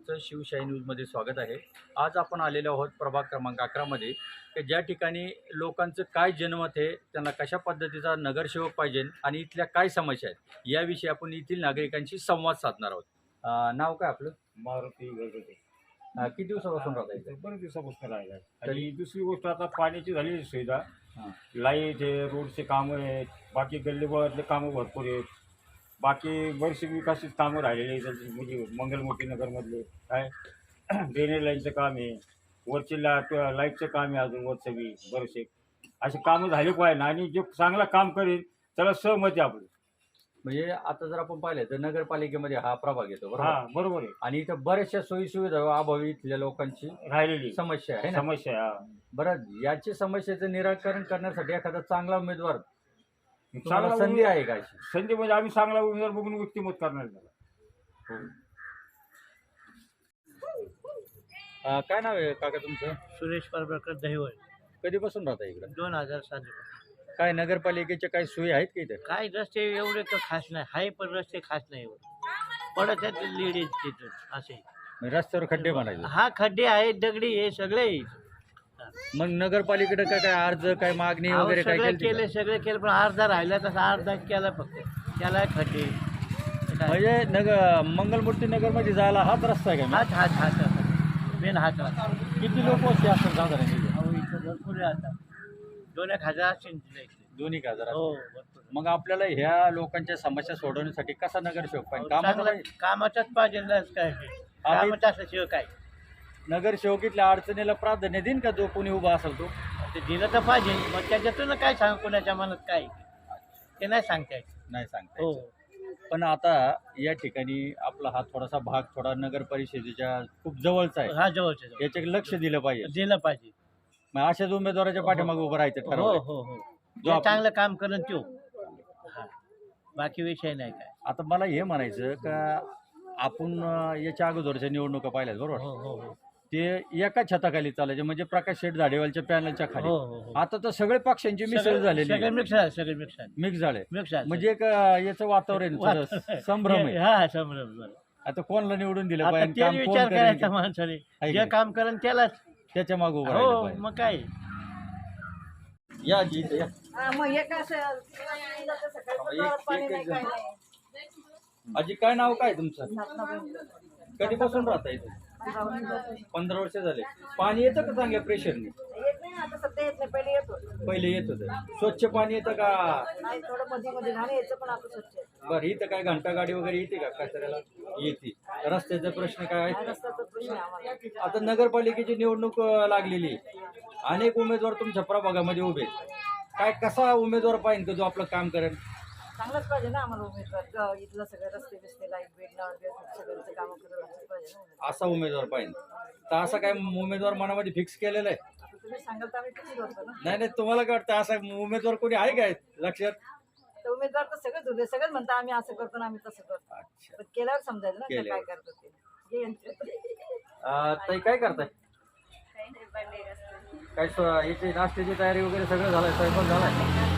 तुमचं शिवशाही न्यूजमध्ये स्वागत आहे. आज आपण आलेलो आहोत प्रभाग क्रमांक अकरामध्ये की ज्या ठिकाणी लोकांचं काय जनमत आहे त्यांना कशा पद्धतीचा नगरसेवक पाहिजे आणि इथल्या काय समस्या आहेत याविषयी आपण येथील नागरिकांशी संवाद साधणार आहोत. अं, नाव काय आपलं? मारुती अं, किती दिवसापासून राहता इथे? बरेच दिवसापासून राहिला आणि दुसरी गोष्ट आता पाण्याची झालेली सुविधा. हां. लाइट आहे रोडचे कामं आहेत बाकी गल्लीबोळातले कामं भरपूर आहेत. बाकी बरेचसे विकासित कामं राहिलेले आहेत. म्हणजे नगरमधले काय? ड्रेनेज लाईनचं काम आहे. वरचे ला लाईटचं काम आहे अजून वरचं बी बरेचसे. असे कामं झाले पाहिजे ना. आणि जे चांगलं काम करेल त्याला सहमत आपलं. म्हणजे आता जर आपण पाहिलं तर नगरपालिकेमध्ये हा प्रभाग येतो बरोबर? हां बरोबर आहे. आणि इथं बऱ्याचशा सोयी सुविधा अभावी इथल्या लोकांची राहिलेली समस्या आहे ना? समस्या आहे, हा. बरं याची समस्येचं निराकरण करण्यासाठी एखादा चांगला उमेदवार चांगला संधी आहे का अशी? संधी म्हणजे आम्ही चांगला उमेदवार बघून व्यक्तिमत करणार त्याला. अं, काय नाव आहे काका तुमचं? सुरेश परप्रकर दहिवळ. कधीपासून राहता इकडं? दोन हजार साली काय नगरपालिकेच्या काही सोयी आहेत का इथे? काय रस्ते एवढे तर खास नाही. हाय पण रस्ते खास नाही एवढे. पडत आहेत लेडीज तिथून असे. म्हणजे रस्त्यावर खड्डे बनायचे हा खड्डे आहेत दगडी हे सगळे. मग नगरपालिकेकडे काय काय अर्ज काय मागणी वगैरे काय सगळे केली केले सगळे केले पण अर्धा राहिला तसा अर्धा केला फक्त त्याला काय? म्हणजे नगर मंगलमूर्ती नगरमध्ये जायला हाच रस्ता आहे का हाच हाच हाच मेन हाच रस्ता. किती लोक वस्ती असतात साधारण इथे? अहो इथं भरपूर दोन एक हजार इथे. दोन्ही का जरा हो भरपूर मग आपल्याला ह्या लोकांच्या समस्या सोडवण्यासाठी कसा नगरसेवक पाहिजे कामाचा चांगलं पाहिजे. कामाचाच पाहिजे ना काय कामाचं असल्याशिवाय काय नगरसेवकीतल्या अडचणीला प्राधान्य देईन का जो कोणी उभा असेल तो? ते दिलं तर पाहिजे. मग त्याच्यातून काय सांग कोणाच्या मनात काय? ते नाही सांगता येत. नाही सांगता हो. पण आता या ठिकाणी आपला हा थोडासा भाग थोडा नगर परिषदेच्या खूप जवळचा आहे. हा जवळच्या जवळ याच्याकडे लक्ष दिलं पाहिजे. दिलं पाहिजे. मग अशाच उमेदवाराच्या पाठीमागे उभं राहायचं हो ठरवलं हो हो. जो जे आपण- चांगलं काम करेन तो हा. बाकी विषय नाही काय. आता मला हे म्हणायचं का आपण अं, याच्या अगोदरच्या निवडणुका पाहिल्यात बरोबर? हो हो हो. ते एका छताखाली चालायचे म्हणजे प्रकाश शेठ झाडेवालच्या पॅनलच्या खाली. हो हो हो. आता तर सगळे पक्षांची मिसळ सगळे झालेली मिक्स आहे सगळे मिक्स आहे. मिक्स झाले मिक्स आहे म्हणजे एक अं, याचं वातावरण संभ्रम आहे. हा संभ्रम बरं. आता कोणाला निवडून दिलं आता पाहिजे तेच काम कोण विचार करेल? करायचा? माणसाने. आहे जे? काम करेन त्यालाच. त्याच्यामागे उभं राहिलं हो. मग काय? या आजी इथं या. हा, मग एक असं सकाळी एक- पाणी एक- नाही काय? नाही आजी काय नाव काय तुमचं. कधीपासून राहता इथे. पंधरा वर्ष झाले. पाणी येतं का चांगल्या प्रेशरने? येत नाही आता सध्या येत नाही पहिले येत होतं. पहिले येत होतं. स्वच्छ पाणी येतं का? नाही थोडं मध्ये मध्ये घाण यायचं पण आता स्वच्छ आहे. बरं इथं काय घंटा गाडी वगैरे येते का? कचऱ्याला? येते. रस्त्याचे प्रश्न काय? रस्त्याचा प्रश्न आहे आम्हाला. आता नगरपालिकेची निवडणूक अं, लागलेली आहे. अनेक उमेदवार तुमच्या प्रभागामध्ये उभे आहेत. काय कसा उमेदवार पाहिजे का जो आपलं काम करेल? चांगलंच पाहिजे ना आम्हाला उमेदवार. इथलं सगळं रस्ते बिस्ते लाइट बीट सगळ्यांचं कामं करायला पाहिजे ना. असा उमेदवार पाहिजे. तर असा काय उमेदवार मनामध्ये फिक्स केलेला आहे? आता तुम्ही सांगाल तर आम्ही किती करतो ना. नाही नाही तुम्हाला काय वाटतं असा उमेदवार कोणी आहे काय लक्षात? तर उमेदवार तर सगळेच उभे सगळेच म्हणतात आम्ही असं करतो ना आम्ही तसं करतो. अच्छा. पण केल्यावर समजायचं ना ते काय केल्यावर. करतात ते. हे यांचं- अं, ताई काय करताय? काय स्व- याची नाश्त्याची तयारी वगैरे सगळं झालंय स्वयंपाक झालाय?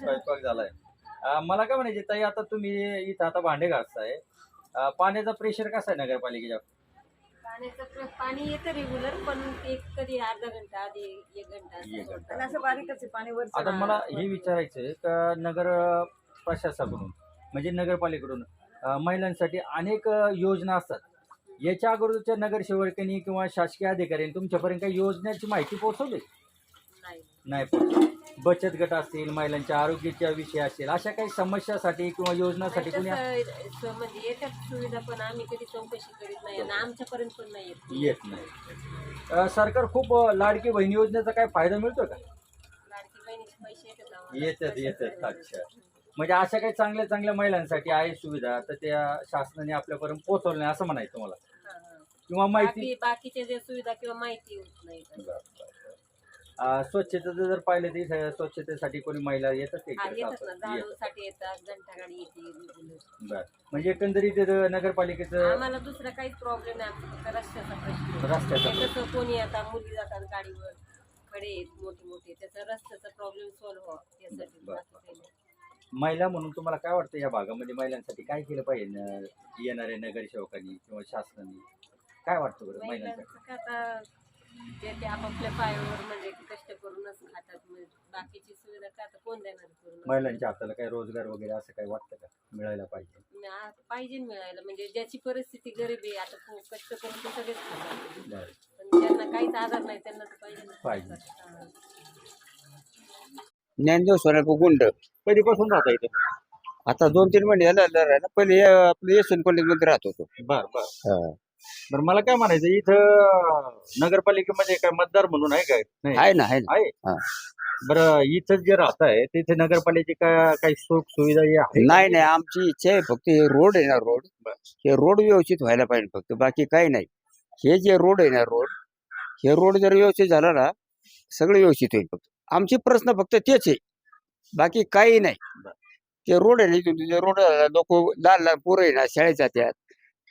स्वयंपाक झालाय. अं, मला काय म्हणायचे ताई आता तुम्ही इथं आता भांडे घासताय. अं, पाण्याचा प्रेशर कसा आहे नगरपालिकेच्या? पाण्याचं प्र- पाणी येतं रेग्युलर पण एक कधी अर्धा घंटा आधी एक घंटा असं. आणि बारीकच आहे पाणी वर आता मला हे विचारायचं आहे का नगर प्रशासनाकडून म्हणजे नगरपालिकेकडून अं, महिलांसाठी अनेक अं, योजना असतात. याच्या अगोदरच्या नगरसेवकांनी किंवा शासकीय अधिकाऱ्यांनी तुमच्यापर्यंत काही योजनेची माहिती पोहोचवली? नाही. नाही पोहोचवली. बचत गट असतील महिलांच्या आरोग्याच्या विषय असतील अशा काही समस्यासाठी किंवा योजनासाठी कोणी म्हणजे येतात सुविधा पण आम्ही कधी चौकशी करीत नाही आणि आमच्यापर्यंत पण नाही येत. येत नाही. अं, सरकार खूप अं, लाडकी बहिणी योजनेचा काय फायदा मिळतो का? लाडकी बहिणीचे पैसे येतात आम्हाला. येतात येतात. अच्छा. म्हणजे अशा काही चांगल्या चांगल्या महिलांसाठी आहे सुविधा तर त्या शासनाने आपल्यापर्यंत पोहोचवल्या नाही असं म्हणायचं तुम्हाला? हा, हा. किंवा माहिती बाकी बाकीचे जे सुविधा किंवा माहिती होत नाही. स्वच्छतेचं जर पाहिलं तर स्वच्छतेसाठी कोणी महिला येतात ते इकडे येतात ना कापड. येत. झाडूसाठी येतात घंटा गाडी येते regular. बरं. म्हणजे एकंदरीत नगरपालिकेचं आम्हाला दुसरा काहीच प्रॉब्लेम नाही आमचा फक्त रस्त्याचा प्रश्न. रस्त्याचा ते कसं कोणी आता मुली जातात गाडीवर आहेत मोठे मोठे त्याचा रस्त्याचा प्रॉब्लेम सॉल्व्ह व्हावा यासाठी बरं. बाकी काही नाही. महिला म्हणून तुम्हाला काय वाटतं या भागामध्ये महिलांसाठी काय केलं पाहिजे न- येणाऱ्या नगरसेवकांनी किंवा शासनाने काय वाटतं बरं महिलांसाठी महिलांचं काय आता जे ते आपापल्या पायावर म्हणजे कष्ट करूनच खातात म्हणजे बाकीची सुविधा काय आता कोण देणार करून? महिलांच्या हाताला काय रोजगार वगैरे असं काही वाटतं का? मिळायला पाहिजे. ना- पाहिजे मिळायला. म्हणजे ज्याची परिस्थिती गरीब आहे आता खूप कष्ट करून ते सगळेच खातात. बरं. पण ज्यांना काहीच आधार नाही त्यांना तर पाहिजे. ज्ञानदेव सोनापूर गुंड. कधीपासून राहता इथे? आता दोन तीन महिने झाले आलं राहिला पहिले हे आपलं यशवंत कॉलेजमध्ये राहत होतो. बर बर. हा. बरं मला काय म्हणायचं इथं नगरपालिकेमध्ये काय मतदार म्हणून आहे काय? नाही. आहे ना आहे ना. आहे? हा. बरं इथं जे राहत आहे तिथे नगरपालिकेची काय काही सुख सुविधा हे आहे नाही नाही आमची इच्छा आहे फक्त हे रोड आहे ना रोड. बर. हे रोड व्यवस्थित व्हायला पाहिजे फक्त बाकी काही नाही. हे जे रोड आहे ना रोड हे रोड जर व्यवस्थित झाला ना सगळं व्यवस्थित होईल फक्त. आमचे प्रश्न फक्त तेच आहे. बाकी काही नाही. बर. ते रोड आहे ना इथून रोड लोक लहान लहान पोरं आहे ना शाळेत जातात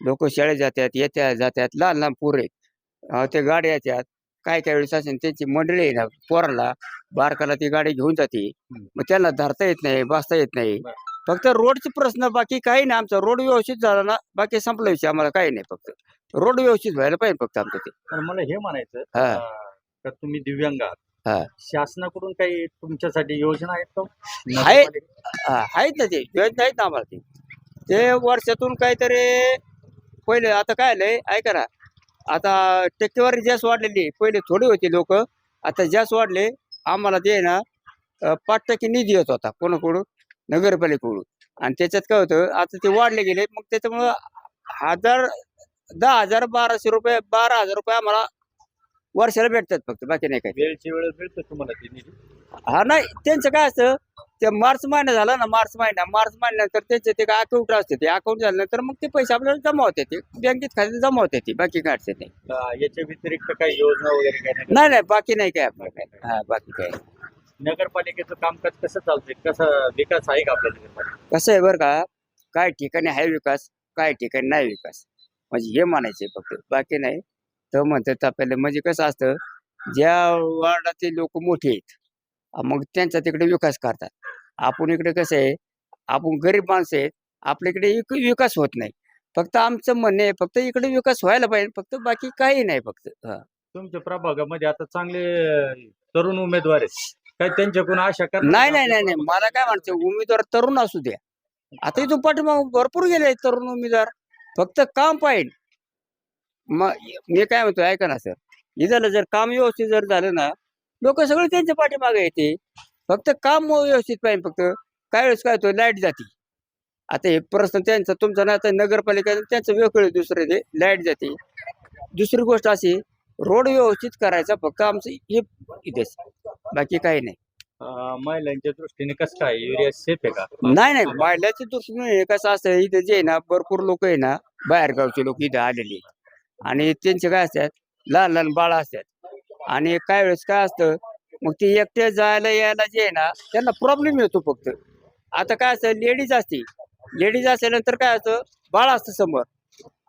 लोक शाळेत जातात येत्या जातात लहान लहान पोरं आहेत. ते गाड्या येतात. काय काय वेळेस असेल त्यांची मंडळी आहे ना पोराला बारकाला ती गाडी घेऊन जाते. मग त्यांना धरता येत नाही बसता येत नाही. फक्त रोडचे प्रश्न बाकी काही नाही आमचा. रोड व्यवस्थित झाला ना बाकी संपला विषय. आम्हाला काही नाही फक्त. रोड व्यवस्थित व्हायला पाहिजे फक्त आमचं ते. पण मला हे म्हणायचं हा. का तुम्ही दिव्यांग. आहात. शासनाकडून काही तुमच्यासाठी योजना आहेत आहेत ना ते. योजना आहेत ना आम्हाला ते वर्षातून काहीतरी पहिले आता काय आलंय ऐका ना. आता टक्केवारी जास्त वाढलेली पहिले थोडी होती लोक. आता जास्त वाढले. आम्हाला ते ना पाच टक्के निधी येत होता कोणाकडून? नगरपालिकेकडून. आणि त्याच्यात काय होतं आता ते वाढले गेले. मग त्याच्यामुळं हजार दहा हजार बाराशे रुपये बारा हजार रुपये आम्हाला वर्षाला भेटतात फक्त. बाकी नाही काही. वेळची वेळ मिळतं तुम्हाला ते निधी. हा नाही त्यांचं काय असतं ते मार्च महिना झाला ना मार्च महिना मार्च महिन्यानंतर त्यांचे ते काय अकाउंट असते ते अकाउंट झाल्यानंतर मग ते पैसे आपल्याला जमा होते ते बँकेत खात्यात जमा होते ते बाकी काय अडचण नाही. याच्या व्यतिरिक्त काही योजना वगैरे काही नाही? नाही नाही बाकी नाही काय आपलं काय हा बाकी काय. नगरपालिकेचं कामकाज कसं चालतंय? कसं विकास आहे का आपल्या नगरपालिकेत? कसं आहे बरं का काय ठिकाणी आहे विकास काय ठिकाणी नाही विकास. म्हणजे हे म्हणायचे फक्त बाकी नाही. तर म्हणतात आपल्याला म्हणजे कसं असतं ज्या वार्डाचे लोक मोठे आहेत मग त्यांचा तिकडे विकास करतात. आपण इकडे कसं आहे आपण गरीब माणसं आहेत आपल्या इकडे विक- विकास होत नाही. फक्त आमचं म्हणणं आहे फक्त इकडे विकास व्हायला पाहिजे फक्त बाकी काही नाही फक्त. तुमच्या प्रभागामध्ये आता चांगले तरुण उमेदवार आहेत. काय त्यांच्याकडून आशा कर नाही नाही नाही नाही. मला काय म्हणायचं उमेदवार तरुण असू द्या. आता इथून पाठीमाग भरपूर गेले तरुण उमेदवार. फक्त काम पाहिजे. मग मी काय म्हणतो ऐका ना सर. झालं जर काम व्यवस्थित जर झालं ना लोक सगळे त्यांच्या पाठीमागे येते. फक्त काम व्यवस्थित पाहिजे फक्त. काय वेळेस काय होतं लाइट जाते. आता हे प्रश्न त्यांचा तुमचा ना आता नगरपालिका त्यांचं वेगळं दुसरं ते लाइट जाते. दुसरी गोष्ट अशी रोड व्यवस्थित करायचा फक्त आमचं हे इथेच. बाकी काही नाही. महिलांच्या दृष्टीने कसं काय युरिया सेफ आहे का? नाही नाही वाढल्याच्या दृष्टीने कसं असतं इथं जे आहे ना भरपूर लोक आहे ना बाहेरगावचे लोक इथं आलेले. आणि त्यांचे काय असतात लहान लहान बाळ असतात. आणि काय वेळेस काय असतं मग ते एकटे जायला यायला जे आहे ना त्यांना प्रॉब्लेम येतो फक्त. आता काय असतं लेडीज असते लेडीज असल्यानंतर काय असतं बाळ असतं समोर.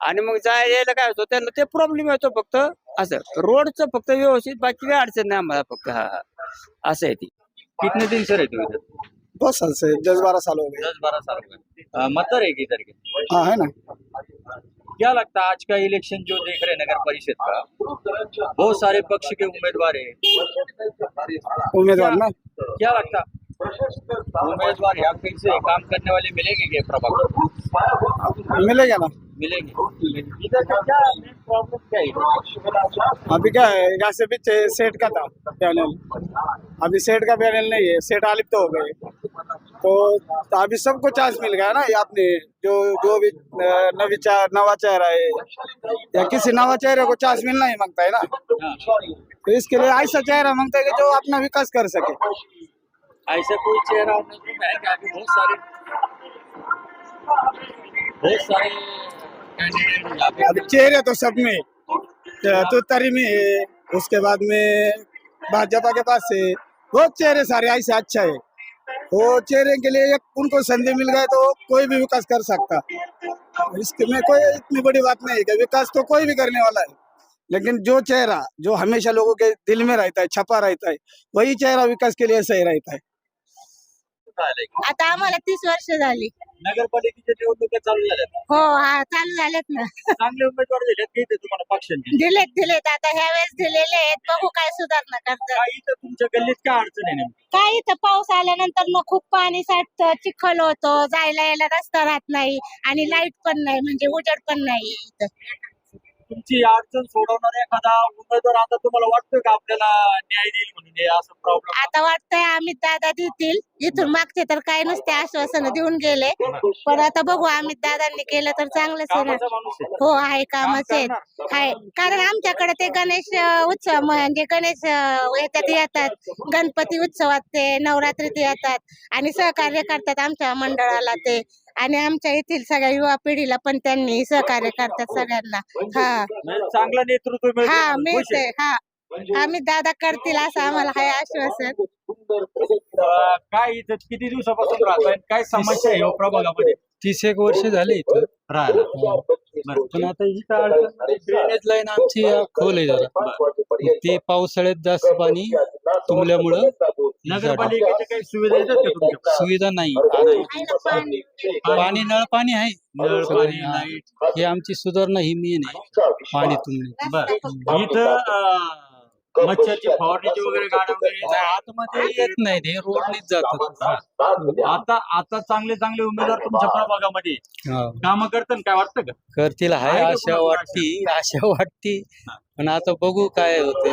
आणि मग जायला यायला काय होतं त्यांना ते प्रॉब्लेम येतो फक्त असं. रोडचं फक्त व्यवस्थित बाकी काही अडचण नाही आम्हाला फक्त हा हा. असं आहे ती. कितने दिन से रहते हो इधर बहुत साल से दस बारह साल हो गए. दस बारह साल हो गए. मतदार है किधर के? हाँ है ना. क्या लगता है आज का इलेक्शन जो देख रहे हैं नगर परिषद का बहुत सारे पक्ष के उम्मीदवार हैं। उम्मीदवार ना? क्या लगता? उम्मीदवार यहाँ फिर से काम करने वाले मिलेंगे क्या प्रभाग मिलेगा ना? मिलेंगे। इधर का क्या प्रॉब्लम क्या है? अभी क्या है यहाँ से पीछे सेट का था पैनल। अभी सेट का पैनल नहीं है सेट आलिप्त हो गए। तो तो अभी सबको चांस मिल गया ना ये आपने जो जो भी नविचार नवा चेहरा है या किसी नवा चेहरे को चांस मिलना ही माँगता है ना? तो इसके लिए ऐसा चेहरा माँगता है कि जो अपना विकास कर सके। ऐसा कोई चेहरा नहीं है बहुत सारे बहुत सारे अभी चेहरे तो सब में तो तरी में है उसके बाद में भाजपा के पास है। बहुत चेहरे सारे ऐसे अच्छा है। वो चेहरे के लिए एक उनको संधि मिल गए तो कोई भी विकास कर सकता। इसके में कोई इतनी बड़ी बात नहीं है विकास तो कोई भी करने वाला है। लेकिन जो चेहरा, जो हमेशा लोगों के दिल में रहता है, छपा रहता है, वही चेहरा विकास के लिए सही रहता है। आता आम्हाला तीस वर्ष झाली. नगरपालिकेच्या निवडणुका चालू झाल्या हो हा चालू झालेत ना. चांगले उमेदवार दिलेत की इथे तुम्हाला पक्षांचे? दिलेत दिलेत. आता ह्या वेळेस दिलेले आहेत. बघू काय सुधारणा करतात. काय इथं तुमच्या गल्लीत काय अडचण आहे नेमकी? काय इथं पाऊस आल्यानंतर मग खूप पाणी साठतं चिखल होतो जायला यायला रस्ता राहत नाही आणि लाइट पण नाही म्हणजे उजेड पण नाही इथं. तुमची अडचण सोडवणार एखादा उमेदवार आता तुम्हाला वाटतोय का आपल्याला न्याय देईल म्हणून? हे असं प्रॉब्लेम आता वाटतंय आम्ही दादा देतील. इथून मागचे तर काय नुसते आश्वासन देऊन गेले. पण आता बघू आम्ही दादांनी केलं तर चांगलंच आहे ना. हो आहे कामाचे आहेत. आहे कारण आमच्याकडे ते गणेश अं, उत्सव म्हणजे गणेश अं, याच्यात येतात. गणपती उत्सवात ते नवरात्रीत येतात. आणि सहकार्य करतात आमच्या मंडळाला ते. आणि आमच्या येथील सगळ्या युवा पिढीला पण त्यांनी सहकार्य करतात सगळ्यांना. हा. चांगलं नेतृत्व हा मिळते आहे. हा. आम्ही दादा करतील असं आम्हाला आहे आश्वासन. काय इथं किती दिवसापासून राहताय काय समस्या आहे प्रभागामध्ये? तीस एक वर्ष झाले इथं बरं. पण आता इथं अडचण ड्रेनेज लाईन आमची खोल आहे जरा. ते पावसाळ्यात जास्त पाणी तुंबल्यामुळं नगरपालिकेच्या काही सुविधा येतात का तुमच्या सुविधा नाही. आहे. ना पाणी पाणी नळ पाणी आहे. नळ पाणी हा. लाइट हे आमची सुधारणा ही मेन आहे. पाणी तुंबणे बर. इथं अं, मच्छरची फवारणीची वगैरे गाड्या वगैरे. आतमध्ये येत नाही ते रोडनेच जातात. आता आता चांगले चांगले उमेदवार तुमच्या प्रभागामध्ये. हा. काम करतात काय वाटतं का? करतील. आहे आहे का आशा वाटती. आशा? वाटती. पण आता बघू काय होते